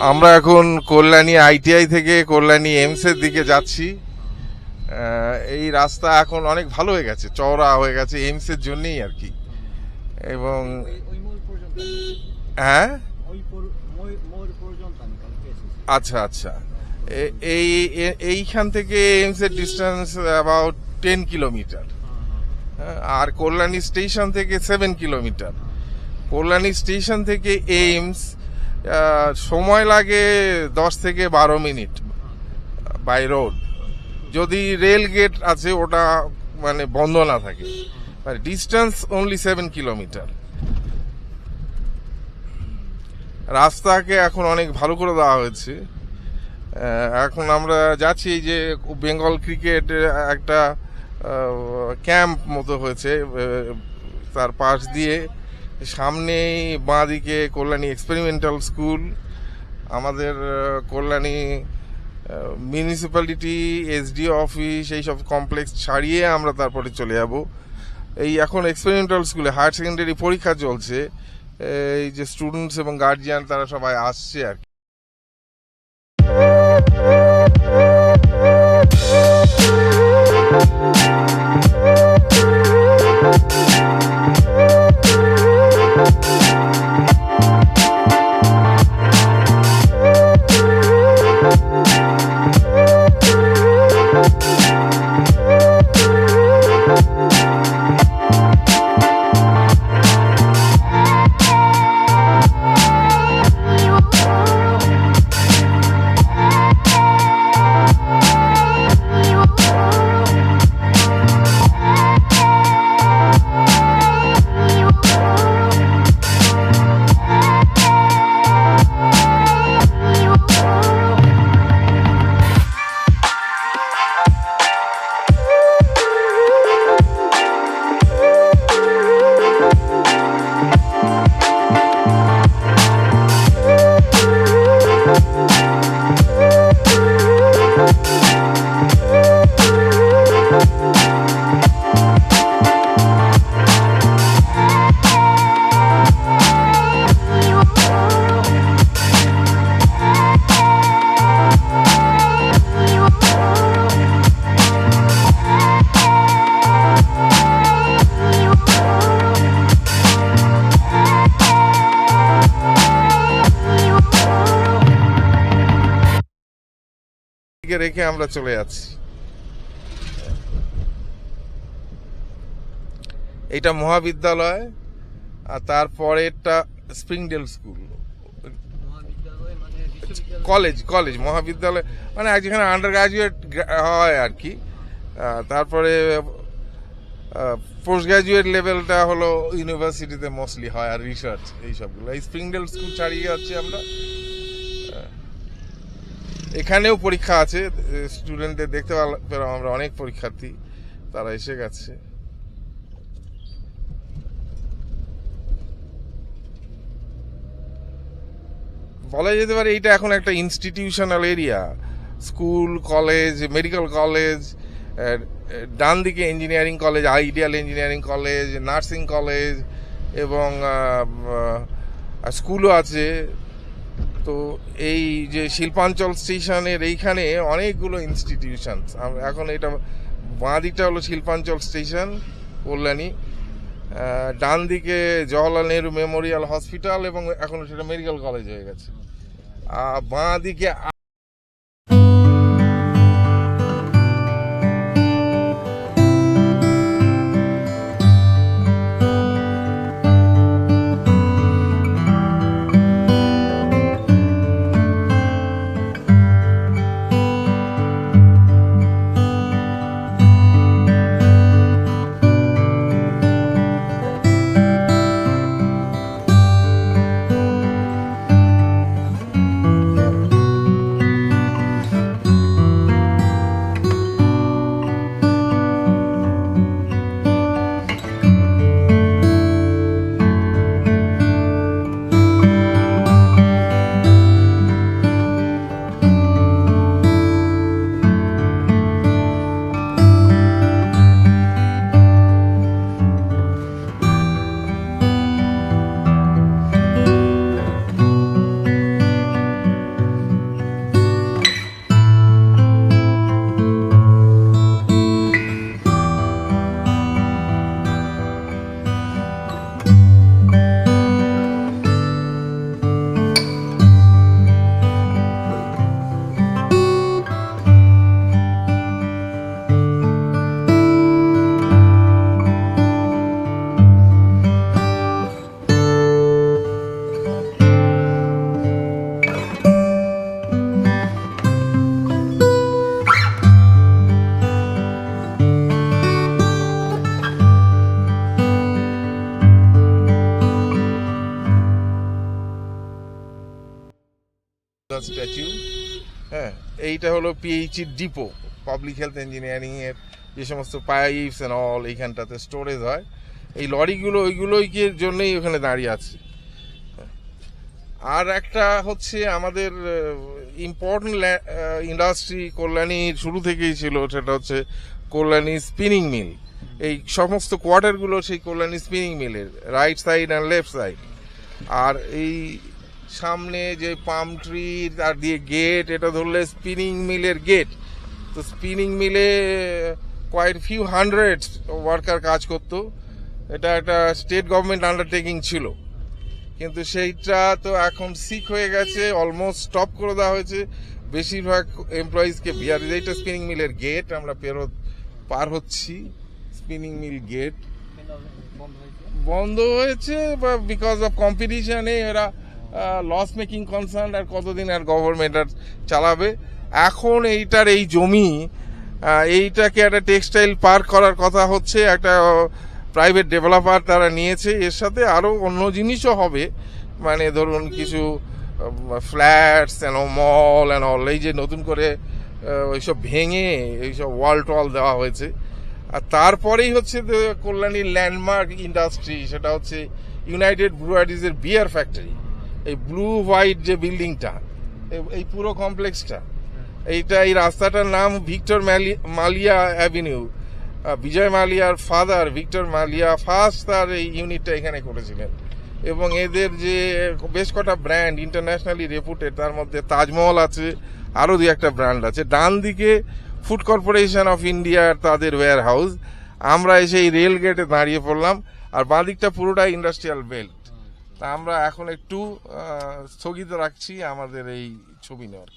আমরা এখন কল্যাণী আইটিআই থেকে কল্যাণী এমসের দিকে যাচ্ছি। এই রাস্তা এখন অনেক ভালো হয়ে গেছে, চওড়া হয়ে গেছে এমসের জন্যই আর কি। এবং হ্যাঁ? আচ্ছা আচ্ছা। এই এইখান থেকে এমসের ডিস্টেন্স অ্যাবাউট টেন কিলোমিটার আর কল্যাণী স্টেশন থেকে সেভেন কিলোমিটার কল্যাণী স্টেশন থেকে এইমস সময় লাগে দশ থেকে বারো মিনিট বাই রোড যদি রেল গেট আছে, ওটা মানে বন্ধ না থাকে। ডিস্টেন্স অনলি সেভেন কিলোমিটার রাস্তাকে এখন অনেক ভালো করে দেওয়া হয়েছে। এখন আমরা যাচ্ছি যে বেঙ্গল ক্রিকেট একটা ক্যাম্প মতো হয়েছে তার পাশ দিয়ে। সামনেই বাঁ দিকে কল্যাণী এক্সপেরিমেন্টাল স্কুল আমাদের কল্যাণী মিউনিসিপ্যালিটি এসডিও অফিস এই সব কমপ্লেক্স ছাড়িয়ে আমরা তারপরে চলে যাব এই এখন এক্সপেরিমেন্টাল স্কুলে হায়ার সেকেন্ডারি পরীক্ষা চলছে এই যে স্টুডেন্টস এবং গার্জিয়ান তারা সবাই আসছে আর কি। রেখে আমরা চলে যাচ্ছি। এটা মহাবিদ্যালয় আর তারপরেরটা স্প্রিংডেল স্কুল। মানে কলেজ কলেজ মহাবিদ্যালয় মানে যেখানে আন্ডার গ্রাজুয়েট হয় আর কি। তারপরে পোস্ট গ্রাজুয়েট লেভেলটা হলো ইউনিভার্সিটিতে মোস্টলি হয় আর রিসার্চ এই সবগুলো। এই স্প্রিংডেল স্কুল ছাড়িয়ে যাচ্ছি আমরা। এখানেও পরীক্ষা আছে স্টুডেন্টদের দেখতে পাল- পেলাম আমরা অনেক পরীক্ষার্থী, তারা এসে গেছে। বলা যেতে পারে এইটা এখন একটা institutional area school college medical college ডান দিকে engineering college ideal engineering college nursing college এবং স্কুলও আছে। তো এই যে শিল্পাঞ্চল স্টেশনের এইখানে অনেকগুলো ইনস্টিটিউশন এখন এটা বাঁ দিকটা হলো শিল্পাঞ্চল স্টেশন, কল্যাণী। ডান দিকে জওয়াহরলাল নেহরু মেমোরিয়াল হসপিটাল এবং এখন সেটা মেডিকেল কলেজ হয়ে গেছে। আর বাঁ দিকে স্ট্যাচু হ্যাঁ এইটা হলো PHE depot public health engineering এর যে সমস্ত পাইপস এন্ড অল এইখানটাতে স্টোরেজ হয়। এই লরিগুলো, ওইগুলোই কি জন্যই ওখানে দাঁড়িয়ে আছে। আর একটা হচ্ছে আমাদের ইম্পর্টেন্ট ইন্ডাস্ট্রি কল্যাণীর শুরু থেকেই ছিল, সেটা হচ্ছে কল্যাণী স্পিনিং মিল এই সমস্ত কোয়ার্টারগুলো সেই কল্যাণী স্পিনিং মিলের right side and left side আর এই সামনে যে পাম ট্রি তার দিয়ে গেট এটা ধরলে স্পিনিং মিলের গেট তো স্পিনিং মিলে কোয়াইট ফিউ হান্ড্রেড ওয়ার্কার কাজ করতো। এটা একটা স্টেট গভর্নমেন্ট আন্ডারটেকিং ছিল। কিন্তু সেইটা তো এখন সিক হয়ে গেছে অলমোস্ট স্টপ করে দেওয়া হয়েছে। বেশিরভাগ এমপ্লয়িজকে বিয়ার এইটা স্পিনিং মিলের গেট আমরা পেরোত পার হচ্ছি স্পিনিং মিল গেট বন্ধ হয়েছে? বন্ধ হয়েছে বা বিকজ অফ কম্পিটিশনে এরা লস মেকিং কনসার্ন আর কতদিন আর গভর্নমেন্ট আর চালাবে। এখন এইটার এই জমি এইটাকে একটা টেক্সটাইল পার্ক করার কথা হচ্ছে, একটা প্রাইভেট ডেভেলপার তারা নিয়েছে। এর সাথে আরও অন্য জিনিসও হবে। মানে ধরুন কিছু flats and mall and all এই যে নতুন করে ওইসব ভেঙে এইসব ওয়াল টল দেওয়া হয়েছে। আর তারপরেই হচ্ছে কল্যাণীর ল্যান্ডমার্ক ইন্ডাস্ট্রি সেটা হচ্ছে ইউনাইটেড ব্রুয়ারিজ এর বিয়ার ফ্যাক্টরি এই ব্লু হোয়াইট যে বিল্ডিংটা এই পুরো কমপ্লেক্সটা এইটা এই রাস্তাটার নাম ভিক্টর মালিয়া অ্যাভিনিউ। বিজয় মালিয়ার ফাদার ভিক্টর মালিয়া ফার্স্ট তার এই ইউনিটটা এখানে করেছিলেন। এবং এদের যে বেশ কটা ব্র্যান্ড ইন্টারন্যাশনালি রেপুটেড তার মধ্যে তাজমহল আছে আরও দু একটা ব্র্যান্ড আছে। ডান দিকে ফুড কর্পোরেশন অফ ইন্ডিয়ার তাদের ওয়্যার হাউস আমরা এসে এই রেল গেটে দাঁড়িয়ে পড়লাম, আর বাঁ দিকটা পুরোটা ইন্ডাস্ট্রিয়াল বেল্ট তা আমরা এখন একটু স্থগিত রাখছি আমাদের এই ছবি নেওয়ার।